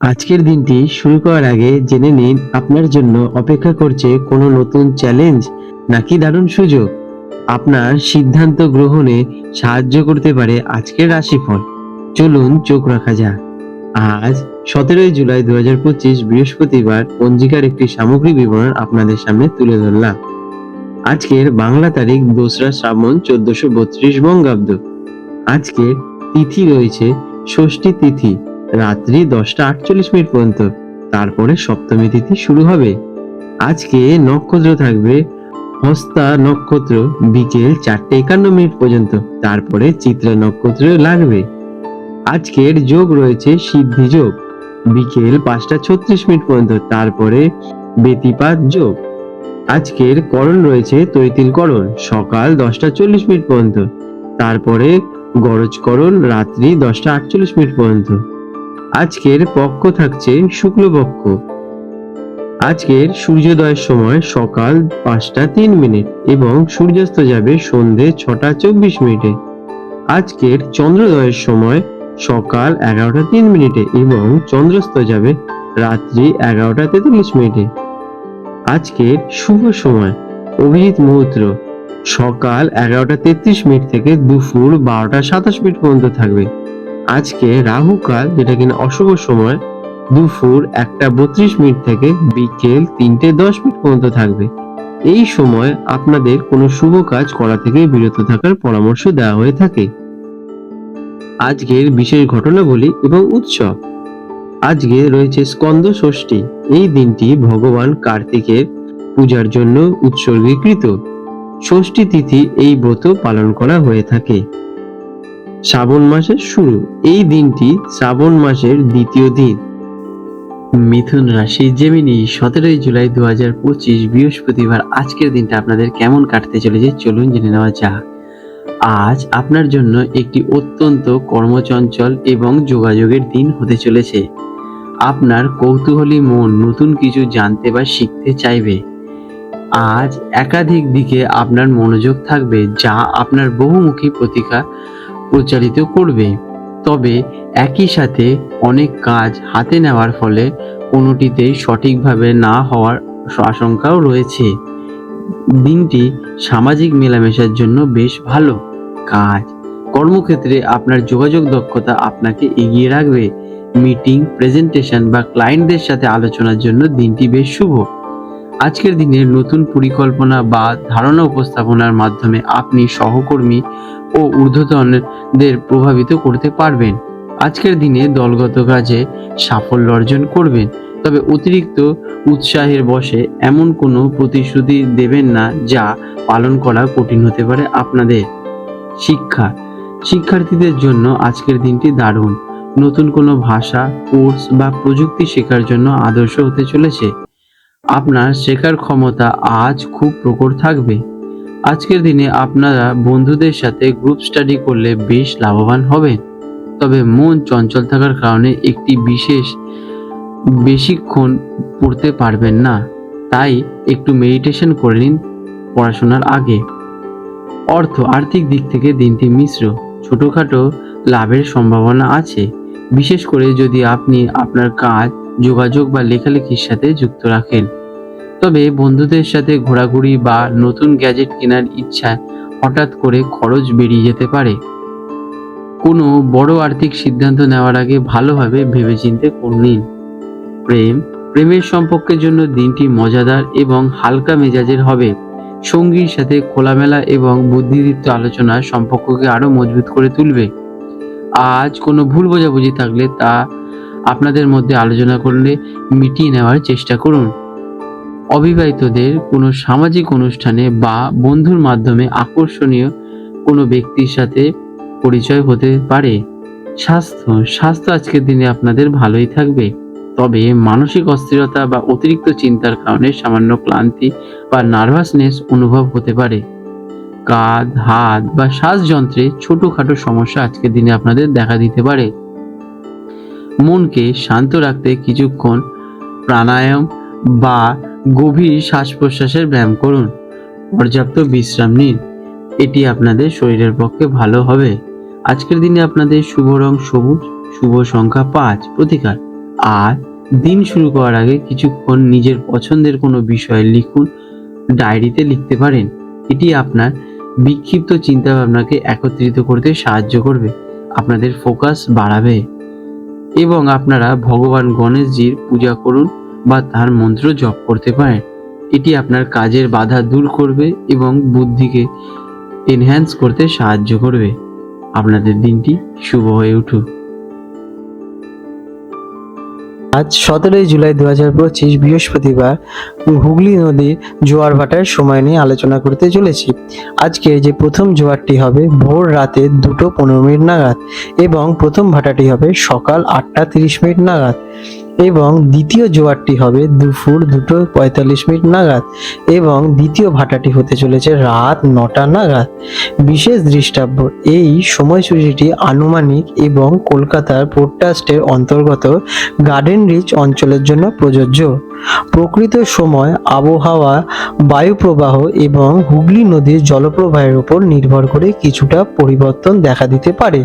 আজকের দিনটি শুরু করার আগে জেনে নিন আপনার জন্য অপেক্ষা করছে কোনো নতুন চ্যালেঞ্জ নাকি দারুণ সুযোগ। আপনার সিদ্ধান্ত গ্রহণে সাহায্য করতে পারে আজকের রাশিফল। চলুন চোখ রাখা যাক। আজ সতেরোই জুলাই দু হাজার পঁচিশ বৃহস্পতিবার পঞ্জিকার একটি সামগ্রিক বিবরণ আপনাদের সামনে তুলে ধরলাম। আজকের বাংলা তারিখ দোসরা শ্রাবণ চোদ্দশো বত্রিশ বঙ্গাব্দ। আজকের তিথি রয়েছে ষষ্ঠী তিথি। রাত্রি দশটা আটচল্লিশ মিনিট পর্যন্ত। তারপরে সপ্তমী তিথি শুরু হবে। আজকে নক্ষত্র থাকবে হস্তা নক্ষত্র, বিকেল চারটে একান্ন মিনিট পর্যন্ত। তারপরে চিত্রা নক্ষত্র লাগবে। আজকের যোগ রয়েছে সিদ্ধি যোগ। বিকেল পাঁচটা ছত্রিশ মিনিট পর্যন্ত। তারপরে বেতিপাত যোগ। আজকের করণ রয়েছে তৈতিল করণ, সকাল দশটা চল্লিশ মিনিট পর্যন্ত। তারপরে গরজকরণ রাত্রি দশটা আটচল্লিশ মিনিট পর্যন্ত। আজকের পক্ষ থাকছে শুক্লপক্ষ। আজকের সূর্যোদয়ের সময় সকাল পাঁচটা তিন মিনিট এবং সূর্যাস্ত যাবে সন্ধে ছটা চব্বিশ মিনিটে। আজকের চন্দ্রোদয়ের সময় সকাল এগারোটা তিন মিনিটে এবং চন্দ্রস্ত যাবে রাত্রি এগারোটা তেতাল্লিশ মিনিটে। আজকের শুভ সময় অভিজিৎ মুহূর্ত সকাল এগারোটা তেত্রিশ মিনিট থেকে দুপুর বারোটা সাতাশ মিনিট পর্যন্ত থাকবে। আজকে রাহু কাল, যেটা কিনা অশুভ সময়, দুপুর একটা বত্রিশ মিনিট থেকে বিকেল তিনটে দশ মিনিট পর্যন্ত থাকবে। এই সময় আপনাদের কোনো শুভ কাজ করা থেকে বিরত থাকার পরামর্শ দেওয়া হয়ে থাকে। আজকের বিশেষ ঘটনাবলী এবং উৎসব। আজকে রয়েছে স্কন্দ ষষ্ঠী। এই দিনটি ভগবান কার্তিকের পূজার জন্য উৎসর্গীকৃত। ষষ্ঠী তিথি এই ব্রত পালন করা হয়ে থাকে। শ্রাবণ মাসের শুরু। এই দিনটি শ্রাবণ মাসের দ্বিতীয় দিন। মিথুন রাশি জেমিনি সতেরোই জুলাই দু হাজার পঁচিশ, বৃহস্পতিবার। আজকের দিনটা আপনাদের কেমন কাটতে চলেছে চলুন জেনে নেওয়া যাক। আজ আপনার জন্য একটি অত্যন্ত কর্মচঞ্চল এবং যোগাযোগের দিন হতে চলেছে। আপনার কৌতূহলী মন নতুন কিছু জানতে বা শিখতে চাইবে। আজ একাধিক দিকে আপনার মনোযোগ থাকবে, যা আপনার বহুমুখী প্রতিভা প্রচারিত করবে। তবে একই সাথে অনেক কাজ হাতে নেওয়ার ফলে কোনোটিতেই সঠিকভাবে না হওয়ার আশঙ্কাও রয়েছে। দিনটি সামাজিক মেলামেশার জন্য বেশ ভালো। কাজ, কর্মক্ষেত্রে আপনার যোগাযোগ দক্ষতা আপনাকে এগিয়ে রাখবে। মিটিং, প্রেজেন্টেশন বা ক্লায়েন্টদের সাথে আলোচনার জন্য দিনটি বেশ শুভ। আজকের দিনে নতুন পরিকল্পনা বা ধারণা উপস্থাপনার মাধ্যমে আপনি সহকর্মী ও ঊর্ধ্বতনদের প্রভাবিত করতে পারবেন। আজকের দিনে দলগত কাজে সাফল্য অর্জন করবেন, তবে অতিরিক্ত উৎসাহের বশে এমন কোনো প্রতিশ্রুতি দেবেন না যা পালন করা কঠিন হতে পারে আপনাদের। শিক্ষা। শিক্ষার্থীদের জন্য আজকের দিনটি দারুণ। নতুন কোনো ভাষা, কোর্স বা প্রযুক্তি শেখার জন্য আদর্শ হতে চলেছে। আপনার শেখার ক্ষমতা আজ খুব প্রখর থাকবে। আজকের দিনে আপনারা বন্ধুদের সাথে গ্রুপ স্টাডি করলে বেশ লাভবান হবেন। তবে মন চঞ্চল থাকার কারণে একটি বিশেষ বেশিক্ষণ পড়তে পারবেন না। তাই একটু মেডিটেশন করে নিন পড়াশোনার আগে। অর্থ আর্থিক দিক থেকে দিনটি মিশ্র, ছোটোখাটো লাভের সম্ভাবনা আছে। বিশেষ করে যদি আপনি আপনার কাজ, যোগাযোগ বা লেখালেখির সাথে যুক্ত রাখেন। তবে বন্ধুদের সাথে ঘোরাঘুরি বা নতুন গ্যাজেট কেনার ইচ্ছা হঠাৎ করে খরচ বেরিয়ে যেতে পারে। কোনো বড় আর্থিক সিদ্ধান্ত নেওয়ার আগে ভালোভাবে ভেবেচিন্তে নিন। প্রেম, প্রেমের সম্পর্কের জন্য দিনটি মজাদার এবং হালকা মেজাজের হবে। সঙ্গীর সাথে খোলামেলা এবং বুদ্ধিদীপ্ত আলোচনা সম্পর্ককে আরও মজবুত করে তুলবে। আজ কোনো ভুল বোঝাবুঝি থাকলে তা আপনাদের মধ্যে আলোচনা করলে মিটিয়ে নেওয়ার চেষ্টা করুন। অবিবাহিতদের কোনো সামাজিক অনুষ্ঠানে বা বন্ধুর মাধ্যমে আকর্ষণীয় কোনো ব্যক্তির সাথে পরিচয় হতে পারে। স্বাস্থ্য স্বাস্থ্য আজকের দিনে আপনাদের ভালোই থাকবে। তবে মানসিক অস্থিরতা বা অতিরিক্ত চিন্তার কারণে সামান্য ক্লান্তি বা নার্ভাসনেস অনুভব হতে পারে। কাঁধ, হাত বা শ্বাসযন্ত্রে ছোটোখাটো সমস্যা আজকের দিনে আপনাদের দেখা দিতে পারে। মনকে শান্ত রাখতে কিছুক্ষণ প্রাণায়াম বা গভীর শ্বাস প্রশ্বাসের ব্যায়াম করুন। পর্যাপ্ত বিশ্রাম নিন। এটি আপনাদের শরীরের পক্ষে ভালো হবে। আজকের দিনে আপনাদের শুভ রং সবুজ, শুভ সংখ্যা পাঁচ, প্রতিকার। আর দিন শুরু করার আগে কিছুক্ষণ নিজের পছন্দের কোনো বিষয় লিখুন, ডায়েরিতে লিখতে পারেন। এটি আপনার বিক্ষিপ্ত চিন্তাভাবনাকে একত্রিত করতে সাহায্য করবে, আপনাদের ফোকাস বাড়াবে। এবং আপনারা ভগবান গণেশজির পূজা করুন বা তার মন্ত্র জপ করতে পারেন। এটি আপনার কাজের বাধা দূর করবে এবং বুদ্ধিকে এনহ্যান্স করতে সাহায্য করবে। আপনাদের দিনটি শুভ হয়ে উঠুক। আজ সতেরোই জুলাই দু হাজার পঁচিশ বৃহস্পতিবার হুগলি নদীর জোয়ার ভাটার সময় নিয়ে আলোচনা করতে চলেছি। আজকে যে প্রথম জোয়ারটি হবে ভোর রাতে দুটো পনেরো মিনিট নাগাদ এবং প্রথম ভাটাটি হবে সকাল আটটা তিরিশ মিনিট নাগাদ। এবং দ্বিতীয় জোয়ারটি হবে দুপুর দুটো পঁয়তাল্লিশ মিনিট নাগাদ এবং দ্বিতীয় ভাটাটি হতে চলেছে রাত নটা নাগাদ। বিশেষ দৃষ্টাব্য, এই সময়সূচিটি আনুমানিক এবং কলকাতার পোডকাস্টের অন্তর্গত গার্ডেন রিচ অঞ্চলের জন্য প্রযোজ্য। প্রকৃত সময়, আবহাওয়া, বায়ুপ্রবাহ এবং হুগলি নদীর জলপ্রবাহের উপর নির্ভর করে কিছুটা পরিবর্তন দেখা দিতে পারে।